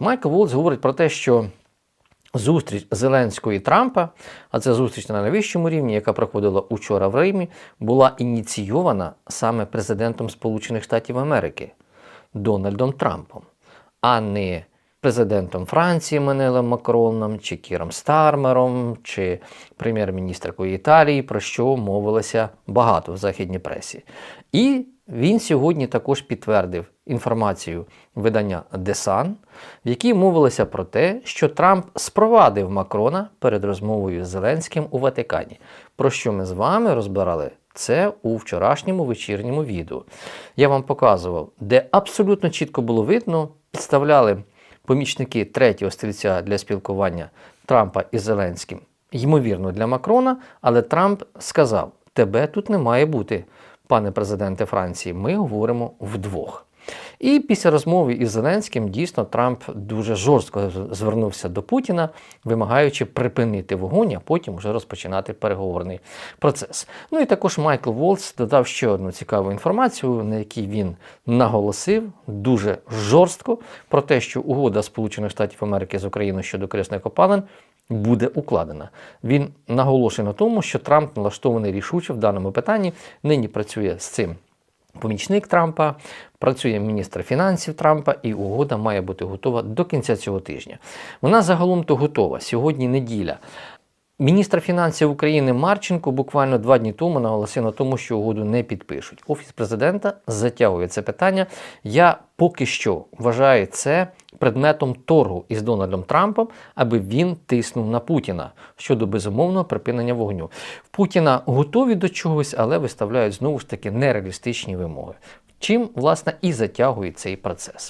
Майкл Волц говорить про те, що зустріч Зеленського і Трампа, а це зустріч на найвищому рівні, яка проходила учора в Римі, була ініційована саме президентом Сполучених Штатів Америки Дональдом Трампом, а не президентом Франції Менелем Макроном, чи Кіром Стармером, чи прем'єр-міністркою Італії, про що мовилося багато в західній пресі. І він сьогодні також підтвердив інформацію видання The Sun, в якій мовилося про те, що Трамп спровадив Макрона перед розмовою з Зеленським у Ватикані, про що ми з вами розбирали це у вчорашньому вечірньому відео. Я вам показував, де абсолютно чітко було видно, підставляли помічники третього стрільця для спілкування Трампа із Зеленським, ймовірно, для Макрона, але Трамп сказав: тебе тут не має бути, пане президенте Франції, ми говоримо вдвох. І після розмови із Зеленським дійсно Трамп дуже жорстко звернувся до Путіна, вимагаючи припинити вогонь, а потім вже розпочинати переговорний процес. Ну і також Майкл Волц додав ще одну цікаву інформацію, на якій він наголосив дуже жорстко про те, що угода Сполучених Штатів Америки з Україною щодо корисних копалин буде укладена. Він наголошує на тому, що Трамп налаштований рішуче в даному питанні. Нині працює з цим помічник Трампа, працює міністр фінансів Трампа, і угода має бути готова до кінця цього тижня. Вона загалом то готова. Сьогодні неділя. Міністр фінансів України Марченко буквально два дні тому наголосив на тому, що угоду не підпишуть. Офіс президента затягує це питання. Я поки що вважаю це предметом торгу із Дональдом Трампом, аби він тиснув на Путіна щодо безумовного припинення вогню. Путіна готові до чогось, але виставляють знову ж таки нереалістичні вимоги. Чим власне і затягує цей процес.